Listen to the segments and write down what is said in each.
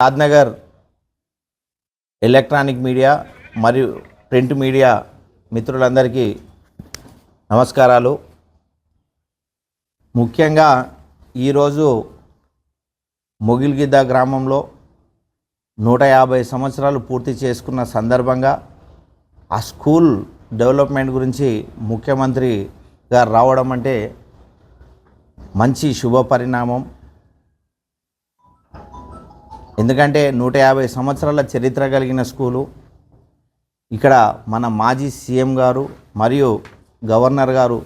Rajnagar electronic media మరియు print media మిత్రులందరికీ నమస్కారాలు. ముఖ్యంగా ఈరోజు ముగిల్గిద్ద గ్రామంలో నూట యాభై సంవత్సరాలు పూర్తి చేసుకున్న సందర్భంగా ఆ స్కూల్ డెవలప్మెంట్ గురించి ముఖ్యమంత్రి గారు రావడం అంటే మంచి శుభ పరిణామం ఎందుకంటే నూట యాభై సంవత్సరాల చరిత్ర కలిగిన స్కూలు. ఇక్కడ మన మాజీ సీఎం గారు మరియు గవర్నర్ గారు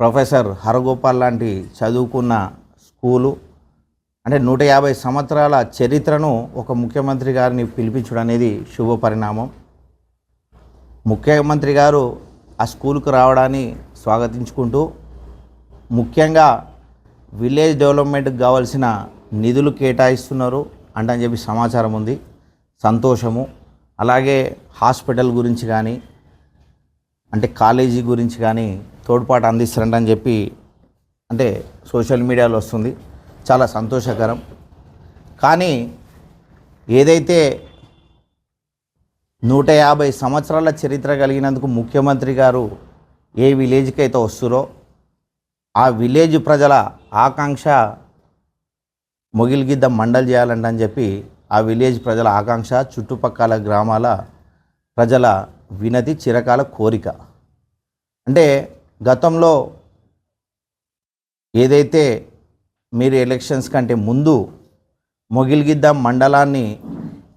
ప్రొఫెసర్ హరగోపాల్ లాంటి చదువుకున్న స్కూలు. అంటే నూట యాభై సంవత్సరాల చరిత్రను ఒక ముఖ్యమంత్రి గారిని పిలిపించడం అనేది శుభ పరిణామం. ముఖ్యమంత్రి గారు ఆ స్కూల్కు రావడాన్ని స్వాగతించుకుంటూ ముఖ్యంగా విలేజ్ డెవలప్మెంట్కి కావాల్సిన నిధులు కేటాయిస్తున్నారు. అంటని చెప్పి సమాచారం ఉంది. సంతోషము. అలాగే హాస్పిటల్ గురించి కానీ అంటే కాలేజీ గురించి కానీ తోడ్పాటు అందిస్తారంటని చెప్పి అంటే సోషల్ మీడియాలో వస్తుంది. చాలా సంతోషకరం. కానీ ఏదైతే నూట యాభై సంవత్సరాల చరిత్ర కలిగినందుకు ముఖ్యమంత్రి గారు ఏ విలేజ్కి అయితే వస్తురో ఆ విలేజ్ ప్రజల ఆకాంక్ష మొగిలిగిద్ద మండలి చేయాలంట అని చెప్పి ఆ విలేజ్ ప్రజల ఆకాంక్ష చుట్టుపక్కల గ్రామాల ప్రజల వినతి చిరకాల కోరిక. అంటే గతంలో ఏదైతే మీరు ఎలక్షన్స్ కంటే ముందు మొగిలిగిద్ద మండలాన్ని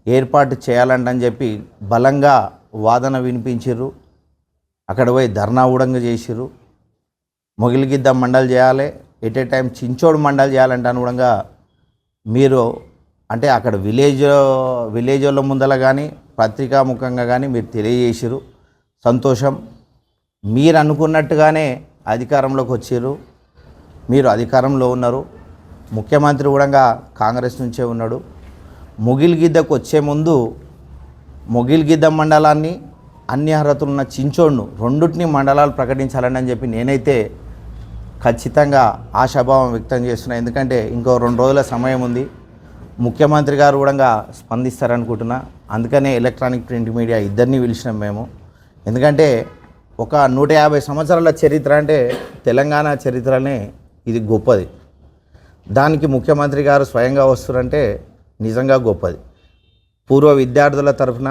ఏర్పాటు చేయాలంటని చెప్పి బలంగా వాదన వినిపించారు అక్కడ పోయి ధర్నా ఊడంగా చేసిర్రు. మొగిలిగిద్ద మండలి చేయాలి ఎట్ ఏ టైం చించోడు మండలి చేయాలంటే అనుగుణంగా మీరు అంటే అక్కడ విలేజ్ విలేజ్ వాళ్ళ ముందల కానీ పత్రికాముఖంగా కానీ మీరు తెలియజేసారు సంతోషం. మీరు అనుకున్నట్టుగానే అధికారంలోకి వచ్చారు మీరు అధికారంలో ఉన్నారు. ముఖ్యమంత్రి కూడా కాంగ్రెస్ నుంచే ఉన్నాడు. ముగిల్గిద్దకు వచ్చే ముందు ముగిల్గిద్ద మండలాన్ని అన్ని అర్హతలు ఉన్న చించోడ్ను రెండుటిని మండలాలు ప్రకటించాలని అని చెప్పి నేనైతే ఖచ్చితంగా ఆశాభావం వ్యక్తం చేస్తున్నా ఎందుకంటే ఇంకో రెండు రోజుల సమయం ఉంది. ముఖ్యమంత్రి గారు కూడా స్పందిస్తారనుకుంటున్నా. అందుకనే ఎలక్ట్రానిక్ ప్రింట్ మీడియా ఇద్దరిని పిలిచినాం మేము. ఎందుకంటే ఒక నూట యాభై సంవత్సరాల చరిత్ర అంటే తెలంగాణ చరిత్రనే ఇది గొప్పది. దానికి ముఖ్యమంత్రి గారు స్వయంగా వస్తారంటే నిజంగా గొప్పది. పూర్వ విద్యార్థుల తరఫున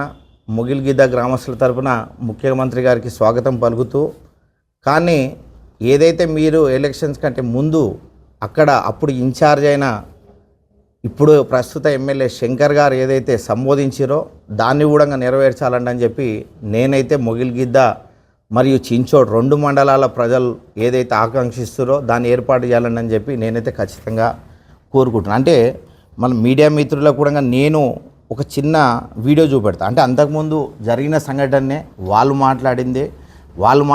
ముగిల్గిద్ద గ్రామస్తుల తరఫున ముఖ్యమంత్రి గారికి స్వాగతం పలుకుతూ కానీ ఏదైతే మీరు ఎలక్షన్స్ కంటే ముందు అక్కడ అప్పుడు ఇన్ఛార్జ్ అయిన ఇప్పుడు ప్రస్తుత ఎమ్మెల్యే శంకర్ గారు ఏదైతే సంబోధించారో దాన్ని కూడా నెరవేర్చాలండి అని చెప్పి నేనైతే మొగిలిగిద్ద మరియు చించోడ్ రెండు మండలాల ప్రజలు ఏదైతే ఆకాంక్షిస్తారో దాన్ని ఏర్పాటు చేయాలని అని చెప్పి నేనైతే ఖచ్చితంగా కోరుకుంటున్నాను అంటే మన మీడియా మిత్రులకు కూడా నేను ఒక చిన్న వీడియో చూపెడతా. అంటే అంతకుముందు జరిగిన సంఘటనే వాళ్ళు మాట్లాడింది వాళ్ళు